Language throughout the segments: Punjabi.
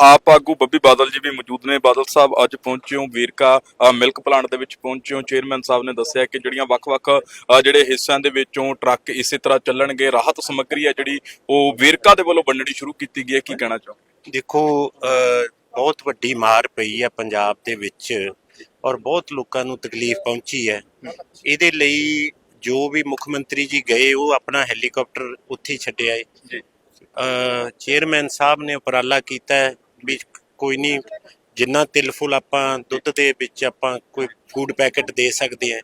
ਆਪ ਆਗੂ ਬੱਬੀ ਬਾਦਲ ਜੀ ਵੀ ਮੌਜੂਦ ਨੇ। ਬਾਦਲ ਸਾਹਿਬ ਅੱਜ ਪਹੁੰਚੇ ਹੋ ਵੇਰਕਾ ਮਿਲਕ ਪਲਾਂਟ ਦੇ ਵਿੱਚ ਪਹੁੰਚੇ ਹੋ। ਚੇਅਰਮੈਨ ਸਾਹਿਬ ਨੇ ਦੱਸਿਆ ਕਿ ਜਿਹੜੀਆਂ ਵੱਖ-ਵੱਖ ਜਿਹੜੇ ਹਿੱਸਿਆਂ ਦੇ ਵਿੱਚੋਂ ਟਰੱਕ ਇਸੇ ਤਰ੍ਹਾਂ ਚੱਲਣਗੇ। ਰਾਹਤ ਸਮੱਗਰੀ ਹੈ ਜਿਹੜੀ ਉਹ ਵੇਰਕਾ ਦੇ ਵੱਲੋਂ ਵੰਡਣੀ ਸ਼ੁਰੂ ਕੀਤੀ ਗਈ ਹੈ। ਕੀ ਕਹਿਣਾ ਚਾਹੋ ਦੇਖੋ ਬਹੁਤ ਵੱਡੀ ਮਾਰ ਪਈ ਹੈ ਪੰਜਾਬ ਦੇ ਵਿੱਚ ਔਰ ਬਹੁਤ ਲੋਕਾਂ ਨੂੰ ਤਕਲੀਫ ਪਹੁੰਚੀ ਹੈ। ਇਹਦੇ ਲਈ ਜੋ ਵੀ ਮੁੱਖ ਮੰਤਰੀ ਜੀ ਗਏ ਉਹ ਆਪਣਾ ਹੈਲੀਕਾਪਟਰ ਉੱਥੇ ਛੱਡਿਆ ਹੈ। ਜੀ। ਅਹ, ਚੇਅਰਮੈਨ ਸਾਹਿਬ ਨੇ ਉਪਰਾਲਾ ਕੀਤਾ ਹੈ। ਵੀ ਕੋਈ ਨਹੀਂ ਜਿੰਨਾ ਤਿਲ ਫੁੱਲ ਆਪਾਂ ਦੁੱਧ ਦੇ ਵਿੱਚ ਆਪਾਂ ਕੋਈ ਫੂਡ ਪੈਕੇਟ ਦੇ ਸਕਦੇ ਹਾਂ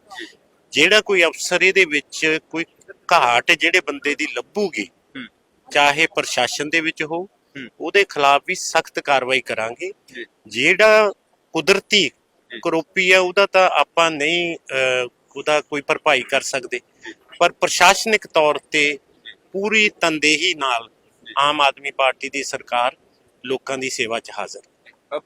ਜਿਹੜਾ ਕੋਈ ਅਫਸਰ ਇਹਦੇ ਵਿੱਚ ਕੋਈ ਘਾਟ ਜਿਹੜੇ ਬੰਦੇ ਦੀ ਲੱਭੂਗੀ। ਚਾਹੇ ਪ੍ਰਸ਼ਾਸਨ ਦੇ ਵਿੱਚ ਹੋ। ਉਹਦੇ ਖਿਲਾਫ ਵੀ ਸਖਤ ਕਾਰਵਾਈ ਕਰਾਂਗੇ। ਜਿਹੜਾ ਕੁਦਰਤੀ ਕਰੋਪੀ ਹੈ ਉਹਦਾ ਤਾਂ ਆਪਾਂ ਨਹੀਂ ਉਹਦਾ ਕੋਈ ਭਰਪਾਈ ਕਰ ਸਕਦੇ ਪਰ ਪ੍ਰਸ਼ਾਸਨਿਕ ਤੌਰ ਤੇ ਪੂਰੀ ਤਨਦੇਹੀ ਨਾਲ ਆਮ ਆਦਮੀ ਪਾਰਟੀ ਦੀ ਸਰਕਾਰ ਲੋਕਾਂ ਦੀ ਸੇਵਾ 'ਚ ਹਾਜ਼ਰ।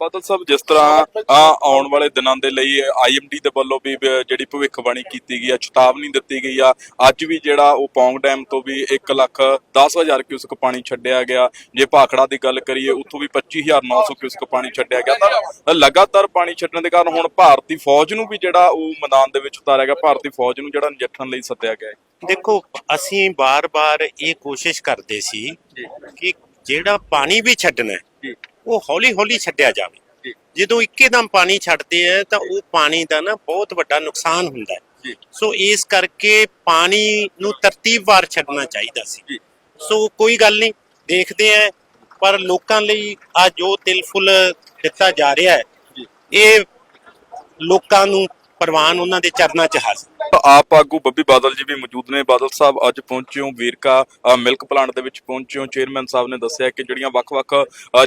ਬਾਦਲ ਸਾਹਿਬ ਜਿਸ ਤਰ੍ਹਾਂ ਆ ਆਉਣ ਵਾਲੇ ਦਿਨਾਂ ਦੇ ਲਈ ਆਈਐਮਡੀ ਦੇ ਵੱਲੋਂ ਵੀ ਜਿਹੜੀ ਭਵਿੱਖਬਾਣੀ ਕੀਤੀ ਗਈ ਆ ਚੇਤਾਵਨੀ ਦਿੱਤੀ ਗਈ ਆ ਅੱਜ ਵੀ ਜਿਹੜਾ ਉਹ ਪੌਂਗ ਡੈਮ ਤੋਂ ਵੀ 1 ਲੱਖ 10000 ਕਿਊਸਕ ਪਾਣੀ ਛੱਡਿਆ ਗਿਆ। ਜੇ ਭਾਖੜਾ ਦੀ ਗੱਲ ਕਰੀਏ ਉੱਥੋਂ ਵੀ 25900 ਕਿਊਸਕ ਪਾਣੀ ਛੱਡਿਆ ਗਿਆ। ਤਾਂ ਲਗਾਤਾਰ ਪਾਣੀ ਛੱਡਣ ਦੇ ਕਾਰਨ ਹੁਣ ਭਾਰਤੀ ਫੌਜ ਨੂੰ ਵੀ ਜਿਹੜਾ ਉਹ ਮੈਦਾਨ ਦੇ ਵਿੱਚ ਉਤਾਰਿਆ ਗਿਆ। ਭਾਰਤੀ ਫੌਜ ਨੂੰ ਜਿਹੜਾ ਨਜਿੱਠਣ ਲਈ ਸੱਦਿਆ ਗਿਆ ਦੇਖੋ ਅਸੀਂ ਬਾਰ-ਬਾਰ ਇਹ ਕੋਸ਼ਿਸ਼ ਕਰਦੇ ਸੀ ਕਿ ਜਿਹੜਾ ਪਾਣੀ ਵੀ ਛੱਡਣਾ ਉਹ ਹੌਲੀ-ਹੌਲੀ ਛੱਡਿਆ ਜਾਵੇ। ਜਦੋਂ ਇੱਕੇਦਮ ਪਾਣੀ ਛੱਡਦੇ ਆ ਤਾਂ ਉਹ ਪਾਣੀ ਦਾ ਨਾ ਬਹੁਤ ਵੱਡਾ ਨੁਕਸਾਨ ਹੁੰਦਾ ਹੈ। ਸੋ ਇਸ ਕਰਕੇ ਪਾਣੀ ਨੂੰ ਤਰਤੀਬਵਾਰ ਛੱਡਣਾ ਚਾਹੀਦਾ ਸੀ। ਸੋ ਕੋਈ ਗੱਲ ਨਹੀਂ ਦੇਖਦੇ ਆ ਪਰ ਲੋਕਾਂ ਲਈ ਆ ਜੋ ਤਿਲ ਫੁੱਲ ਦਿੱਤਾ ਜਾ ਰਿਹਾ ਹੈ। ਇਹ ਲੋਕਾਂ ਨੂੰ ਪ੍ਰਵਾਨ ਉਹਨਾਂ ਦੇ ਚਰਨਾਂ 'ਚ ਹਾਜ਼ਰ ਆਪ ਆਗੂ ਬੱਬੀ ਬਾਦਲ ਜੀ ਵੀ ਮੌਜੂਦ ਨੇ। ਬਾਦਲ ਸਾਹਿਬ ਅੱਜ ਪਹੁੰਚੇ ਹੋ ਵੇਰਕਾ ਮਿਲਕ ਪਲਾਂਟ ਦੇ ਵਿੱਚ ਪਹੁੰਚੇ ਹੋ। ਚੇਅਰਮੈਨ ਸਾਹਿਬ ਨੇ ਦੱਸਿਆ ਕਿ ਜਿਹੜੀਆਂ ਵੱਖ-ਵੱਖ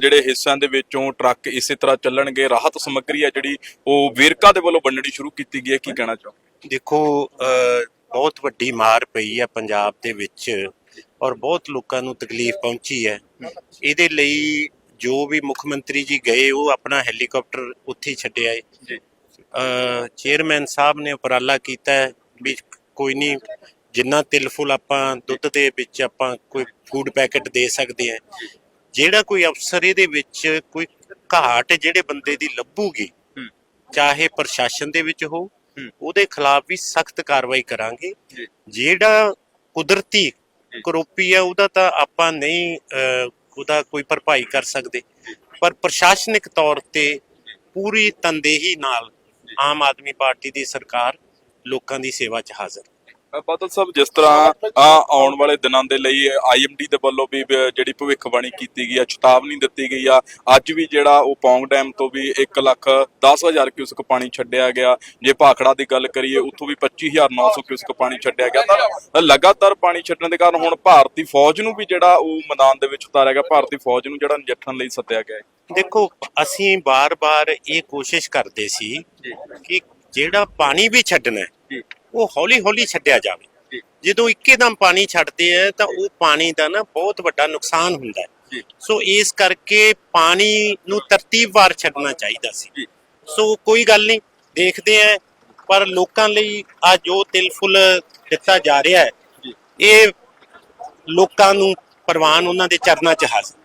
ਜਿਹੜੇ ਹਿੱਸਿਆਂ ਦੇ ਵਿੱਚੋਂ ਟਰੱਕ ਇਸੇ ਤਰ੍ਹਾਂ ਚੱਲਣਗੇ। ਰਾਹਤ ਸਮੱਗਰੀ ਹੈ ਜਿਹੜੀ ਉਹ ਵੇਰਕਾ ਦੇ ਵੱਲੋਂ ਵੰਡਣੀ ਸ਼ੁਰੂ ਕੀਤੀ ਗਈ ਹੈ। ਕੀ ਕਹਿਣਾ ਚਾਹੋ ਦੇਖੋ ਬਹੁਤ ਵੱਡੀ ਮਾਰ ਪਈ ਹੈ ਪੰਜਾਬ ਦੇ ਵਿੱਚ ਔਰ ਬਹੁਤ ਲੋਕਾਂ ਨੂੰ ਤਕਲੀਫ ਪਹੁੰਚੀ ਹੈ। ਇਹਦੇ ਲਈ ਜੋ ਵੀ ਮੁੱਖ ਮੰਤਰੀ ਜੀ ਗਏ ਉਹ ਆਪਣਾ ਹੈਲੀਕਾਪਟਰ ਉੱਥੇ ਛੱਡਿਆ ਅਹ, ਚੇਅਰਮੈਨ ਸਾਹਿਬ ਨੇ ਉਪਰਾਲਾ ਕੀਤਾ ਹੈ ਵੀ ਕੋਈ ਨਹੀਂ ਜਿੰਨਾ ਤਿਲ ਫੁੱਲ ਆਪਾਂ ਦੁੱਧ ਦੇ ਵਿੱਚ ਆਪਾਂ ਕੋਈ ਫੂਡ ਪੈਕੇਟ ਦੇ ਸਕਦੇ ਹਾਂ ਜਿਹੜਾ ਕੋਈ ਅਫਸਰ ਇਹਦੇ ਵਿੱਚ ਕੋਈ ਘਾਟ ਜਿਹੜੇ ਬੰਦੇ ਦੀ ਲੱਭੂਗੀ। ਚਾਹੇ ਪ੍ਰਸ਼ਾਸਨ ਦੇ ਵਿੱਚ ਹੋ। ਉਹਦੇ ਖਿਲਾਫ ਵੀ ਸਖਤ ਕਾਰਵਾਈ ਕਰਾਂਗੇ। ਜਿਹੜਾ ਕੁਦਰਤੀ ਕਰੋਪੀ ਹੈ ਉਹਦਾ ਤਾਂ ਆਪਾਂ ਨਹੀਂ ਉਹਦਾ ਕੋਈ ਭਰਪਾਈ ਕਰ ਸਕਦੇ ਪਰ ਪ੍ਰਸ਼ਾਸਨਿਕ ਤੌਰ ਤੇ ਪੂਰੀ ਤਨਦੇਹੀ ਨਾਲ ਆਮ ਆਦਮੀ ਪਾਰਟੀ ਦੀ ਸਰਕਾਰ ਲੋਕਾਂ ਦੀ ਸੇਵਾ 'ਚ ਹਾਜ਼ਰ ਬਾਦਲ ਸਾਹਿਬ ਜਿਸ ਤਰ੍ਹਾਂ ਆ ਆਉਣ ਵਾਲੇ ਦਿਨਾਂ ਦੇ ਲਈ ਆਈਐਮਡੀ ਦੇ ਵੱਲੋਂ ਵੀ ਜਿਹੜੀ ਭਵਿੱਖਬਾਣੀ ਕੀਤੀ ਗਈ ਆ ਚੇਤਾਵਨੀ ਦਿੱਤੀ ਗਈ ਆ ਅੱਜ ਵੀ ਜਿਹੜਾ ਉਹ ਪੌਂਗ ਡੈਮ ਤੋਂ ਵੀ 1 ਲੱਖ 10000 ਕਿਊਸਕ ਪਾਣੀ ਛੱਡਿਆ ਗਿਆ। ਜੇ ਭਾਖੜਾ ਦੀ ਗੱਲ ਕਰੀਏ ਉੱਥੋਂ ਵੀ 25900 ਕਿਊਸਕ ਪਾਣੀ ਛੱਡਿਆ ਗਿਆ। ਤਾਂ ਲਗਾਤਾਰ ਪਾਣੀ ਛੱਡਣ ਦੇ ਕਾਰਨ ਹੁਣ ਭਾਰਤੀ ਫੌਜ ਨੂੰ ਵੀ ਜਿਹੜਾ ਉਹ ਮੈਦਾਨ ਦੇ ਵਿੱਚ ਉਤਾਰਿਆ ਗਿਆ। ਭਾਰਤੀ ਫੌਜ ਨੂੰ ਜਿਹੜਾ ਨਜਿੱਠਣ ਲਈ ਸੱਦਿਆ ਗਿਆ ਦੇਖੋ ਅਸੀਂ ਬਾਰ-ਬਾਰ ਇਹ ਕੋਸ਼ਿਸ਼ ਕਰਦੇ ਸੀ ਕਿ ਜਿਹੜਾ ਪਾਣੀ ਵੀ ਛੱਡਣਾ ਹੈ, ਉਹ ਹੌਲੀ-ਹੌਲੀ ਛੱਡਿਆ ਜਾਵੇ। ਜਦੋਂ ਇੱਕੇਦਮ ਪਾਣੀ ਛੱਡਦੇ ਆ ਤਾਂ ਉਹ ਪਾਣੀ ਦਾ ਨਾ ਬਹੁਤ ਵੱਡਾ ਨੁਕਸਾਨ ਹੁੰਦਾ ਹੈ। ਸੋ ਇਸ ਕਰਕੇ ਪਾਣੀ ਨੂੰ ਤਰਤੀਬਵਾਰ ਛੱਡਣਾ ਚਾਹੀਦਾ ਸੀ। ਸੋ ਕੋਈ ਗੱਲ ਨਹੀਂ ਦੇਖਦੇ ਆ ਪਰ ਲੋਕਾਂ ਲਈ ਆ ਜੋ ਤਿਲ ਫੁੱਲ ਦਿੱਤਾ ਜਾ ਰਿਹਾ ਹੈ। ਇਹ ਲੋਕਾਂ ਨੂੰ ਪ੍ਰਵਾਨ ਉਹਨਾਂ ਦੇ ਚਰਨਾਂ 'ਚ ਹਾਜ਼ਰ